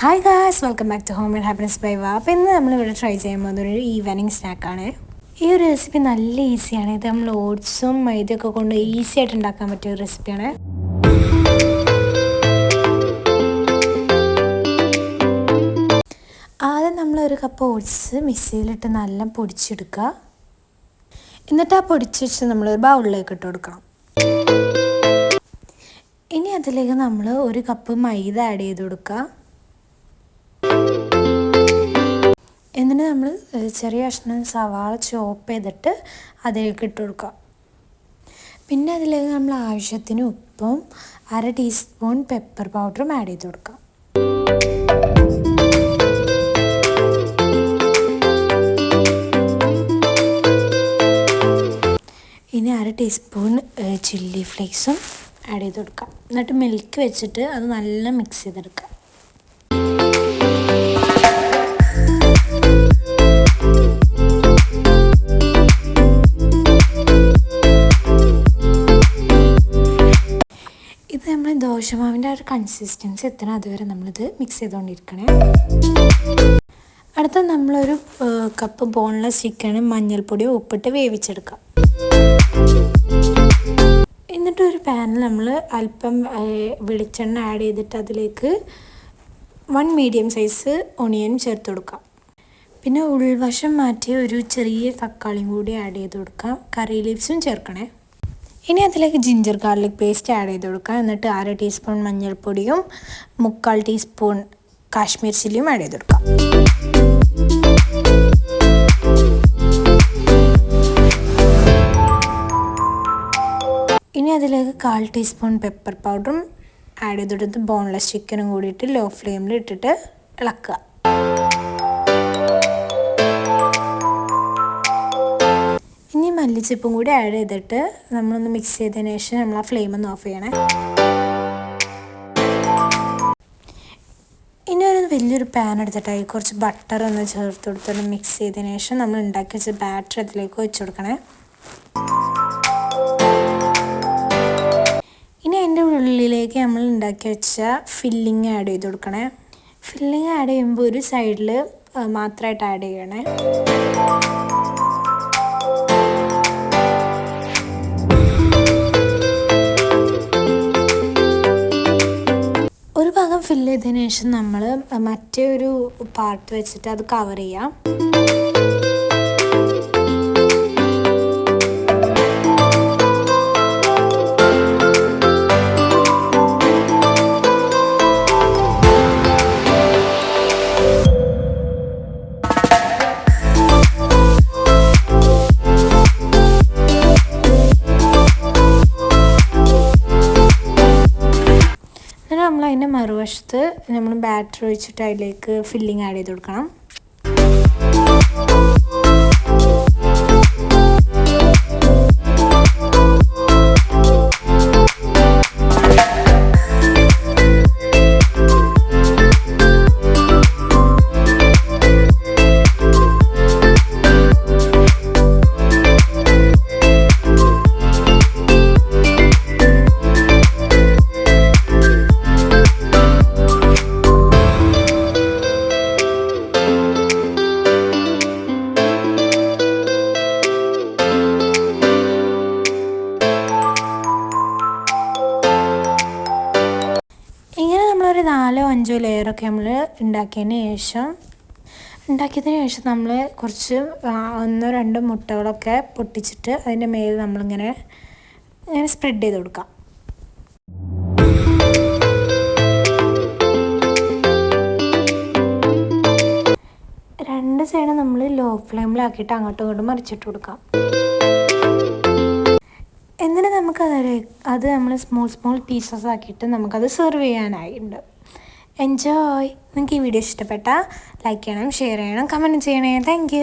Hi guys welcome back to home and happiness by വാ അപ്പോൾ ഇന്ന് നമ്മളിവിടെ ട്രൈ ചെയ്യാൻ പോകുന്നത് ഒരു ഈവനിങ് സ്നാക്കാണ് ഈ ഒരു റെസിപ്പി നല്ല ഈസിയാണ് ഇത് നമ്മൾ ഓട്സും മൈദയൊക്കെ കൊണ്ട് ഈസി ആയിട്ട് ഉണ്ടാക്കാൻ പറ്റിയ ഒരു റെസിപ്പിയാണ് ആദ്യം നമ്മൾ ഒരു കപ്പ് ഓട്സ് മിക്സിയിലിട്ട് നല്ല പൊടിച്ചെടുക്കുക. എന്നിട്ട് ആ പൊടിച്ച് വെച്ച് നമ്മൾ ഒരു ബൗളിലേക്ക് ഇട്ട് കൊടുക്കണം. ഇനി അതിലേക്ക് നമ്മൾ ഒരു കപ്പ് മൈദ ആഡ് ചെയ്ത് കൊടുക്കുക. എന്നിട്ട് നമ്മൾ ചെറിയ കഷ്ണം സവാള ചോപ്പ് ചെയ്തിട്ട് അതിലേക്ക് ഇട്ട് കൊടുക്കുക. പിന്നെ അതിലേക്ക് നമ്മൾ ആവശ്യത്തിന് ഉപ്പും അര ടീസ്പൂൺ പെപ്പർ പൗഡറും ആഡ് ചെയ്ത് കൊടുക്കുക. ഇനി അര ടീസ്പൂൺ ചില്ലി ഫ്ലേക്സും ആഡ് ചെയ്ത് കൊടുക്കാം എന്നിട്ട് മിൽക്ക് വെച്ചിട്ട് അത് നല്ല മിക്സ് ചെയ്തെടുക്കാം ദോശമാവിന്റെ ആ ഒരു കൺസിസ്റ്റൻസി എത്തണം. അതുവരെ നമ്മളിത് മിക്സ് ചെയ്തുകൊണ്ടിരിക്കണേ. അടുത്ത നമ്മളൊരു കപ്പ് ബോൺലെസ് ചിക്കനും മഞ്ഞൾപ്പൊടി ഉപ്പിട്ട് വേവിച്ചെടുക്കാം. എന്നിട്ട് ഒരു പാനിൽ നമ്മൾ അല്പം വെളിച്ചെണ്ണ ആഡ് ചെയ്തിട്ട് അതിലേക്ക് വൺ മീഡിയം സൈസ് ഒണിയൻ ചേർത്ത് കൊടുക്കാം. പിന്നെ ഉൾവശം മാറ്റി ഒരു ചെറിയ തക്കാളിയും കൂടി ആഡ് ചെയ്ത് കൊടുക്കാം. കറി ലീവ്സും ചേർക്കണേ. ഇനി അതിലേക്ക് ജിഞ്ചർ ഗാർലിക് പേസ്റ്റ് ആഡ് ചെയ്ത് കൊടുക്കുക എന്നിട്ട് അര ടീസ്പൂൺ മഞ്ഞൾപ്പൊടിയും മുക്കാൽ ടീസ്പൂൺ കാശ്മീർ ചില്ലിയും ആഡ് ചെയ്ത് കൊടുക്കുക ഇനി അതിലേക്ക് കാൽ ടീസ്പൂൺ പെപ്പർ പൗഡറും ആഡ് ചെയ്തിട്ട് ബോൺലെസ് ചിക്കനും കൂടിയിട്ട് ലോ ഫ്ലെയിമിൽ ഇട്ടിട്ട് ഇളക്കുക. മല്ലിച്ചപ്പും കൂടി ആഡ് ചെയ്തിട്ട് നമ്മളൊന്ന് മിക്സ് ചെയ്തതിന് ശേഷം നമ്മൾ ആ ഫ്ലെയിം ഒന്ന് ഓഫ് ചെയ്യണേ. ഇനി ഒരു വലിയൊരു പാൻ എടുത്തിട്ടായി കുറച്ച് ബട്ടർ ഒന്ന് ചേർത്ത് കൊടുത്തിട്ട് മിക്സ് ചെയ്തതിന് ശേഷം നമ്മൾ ഉണ്ടാക്കി വെച്ച ബാറ്റർ അതിലേക്ക് വെച്ച് കൊടുക്കണേ. ഇനി അതിന്റെ ഉള്ളിലേക്ക് നമ്മൾ ഉണ്ടാക്കി വെച്ച ഫില്ലിങ് ആഡ് ചെയ്ത് കൊടുക്കണേ. ഫില്ലിങ് ആഡ് ചെയ്യുമ്പോൾ ഒരു സൈഡിൽ മാത്രമായിട്ട് ആഡ് ചെയ്യണേ. ഭാഗം ഫില്ല് ചെയ്തതിന് ശേഷം നമ്മൾ മറ്റേ ഒരു പാർട്ട് വെച്ചിട്ട് അത് കവർ ചെയ്യാം. അതിന്റെ മറുവശത്ത് നമ്മൾ ബാറ്റർ ഒഴിച്ചിട്ട് അതിലേക്ക് ഫില്ലിങ് ആഡ് ചെയ്ത് കൊടുക്കണം. നമ്മളൊരു നാലോ അഞ്ചോ ലെയറൊക്കെ നമ്മൾ ഉണ്ടാക്കിയതിന് ശേഷം ഉണ്ടാക്കിയതിന് ശേഷം നമ്മൾ കുറച്ച് ഒന്നോ രണ്ടോ മുട്ടകളൊക്കെ പൊട്ടിച്ചിട്ട് അതിന്റെ മേൽ നമ്മളിങ്ങനെ ഇങ്ങനെ സ്പ്രെഡ് ചെയ്ത് കൊടുക്കാം. രണ്ട് സൈഡ് നമ്മൾ ലോ ഫ്ലെയിമിലാക്കിയിട്ട് അങ്ങോട്ടും ഇങ്ങോട്ടും മറിച്ചിട്ട് കൊടുക്കാം. എന്നിട്ട് നമുക്ക് അത് അത് നമ്മൾ സ്മോൾ സ്മോൾ പീസസ് ആക്കിയിട്ട് നമുക്കത് സെർവ് ചെയ്യാനായിട്ടുണ്ട്. എൻജോയ് നിങ്ങൾക്ക് ഈ വീഡിയോ ഇഷ്ടപ്പെട്ടാൽ ലൈക്ക് ചെയ്യണം ഷെയർ ചെയ്യണം കമന്റ് ചെയ്യണേ. താങ്ക്